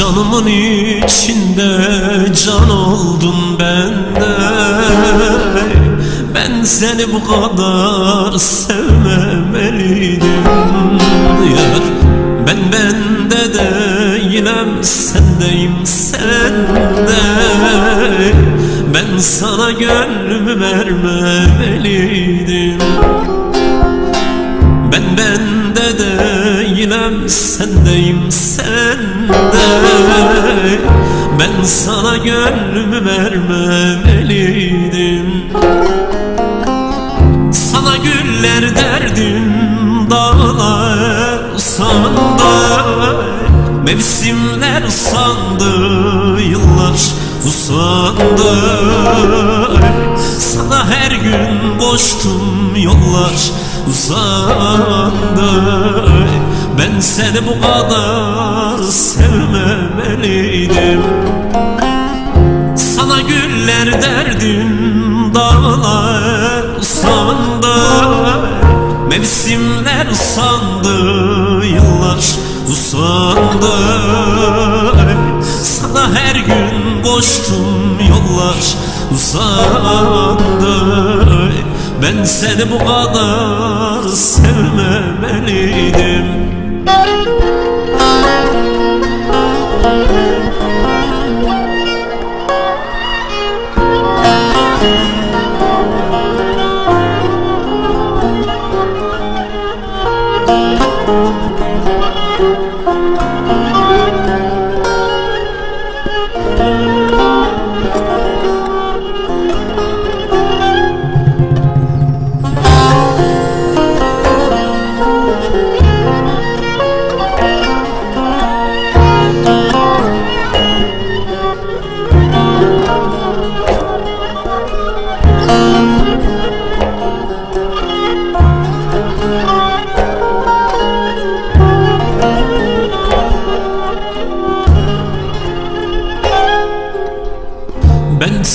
Ruhumun içinde can oldun bende Ben seni bu kadar sevmemeliydim Yar. Ben bende değilim sendeyim sende. Ben sana gönlümü vermemeliydim sendeyim sende Ben sana gönlümü vermemeliydim. Sana güller derdim dağlar sandı Mevsimler sandı yıllar usandı Sana her gün koştum yollar uzandı Ben seni bu kadar sevmemeliydim. Sana güller derdim dağlar sandı Mevsimler sandı yıllar usandı. Sana her gün koştum yollar uzandı Ben seni bu kadar sevmemeliydim Ben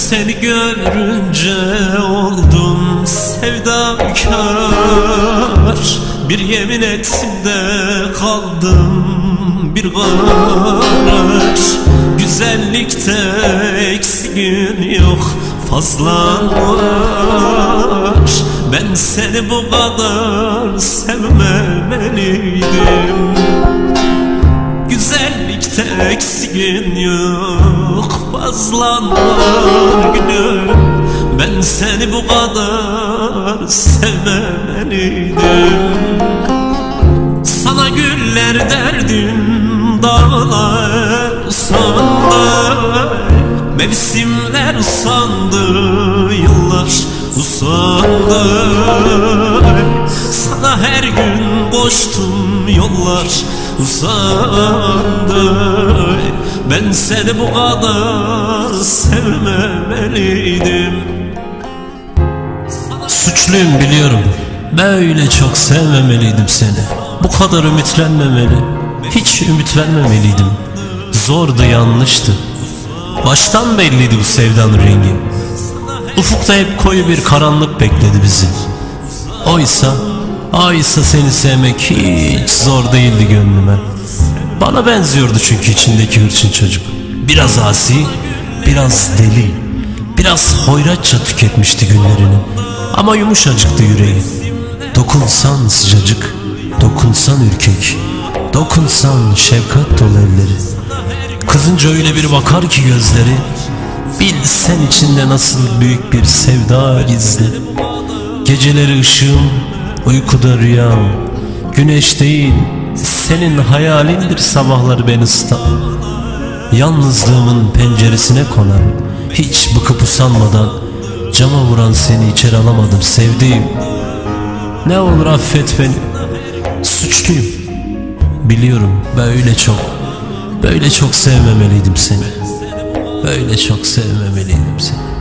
seni görünce oldum sevdakar. Bir yemin ettim de kaldım bir garaj Güzellikte eksiğin yok fazlan var. Ben seni bu kadar sevmemeliydim. Güzellikte eksiğin yok fazlan var gülüm Ben seni bu kadar sevmemeliydim Sana güller derdim dağlar sandı Mevsimler sandı uzandı Ben seni bu kadar sevmemeliydim Suçluyum biliyorum. Böyle çok sevmemeliydim seni. Bu kadar ümitlenmemeli. Hiç ümit vermemeliydim. Zordu yanlıştı. Baştan belliydi bu sevdanın rengi. Ufukta hep koyu bir karanlık bekledi bizi. Oysa, oysa seni sevmek hiç zor değildi gönlüme. Bana benziyordu çünkü içindeki hırçın çocuk. Biraz asi, biraz deli, biraz hoyratça tüketmişti günlerini. Ama yumuşacıktı yüreği. Dokunsan sıcacık, dokunsan ürkek, dokunsan şefkat dolu elleri. Kızınca öyle bir bakar ki gözleri, bil sen içinde nasıl büyük bir sevda gizli. Geceleri ışığım, uykuda rüyam, güneş değil, senin hayalindir sabahları beni ısıtan. Yalnızlığımın penceresine konan, hiç bıkıp usanmadan, cama vuran seni içeri alamadım sevdiğim. Ne olur affet beni, suçluyum. Biliyorum böyle çok, böyle çok sevmemeliydim seni. Böyle çok sevmemeliydim seni.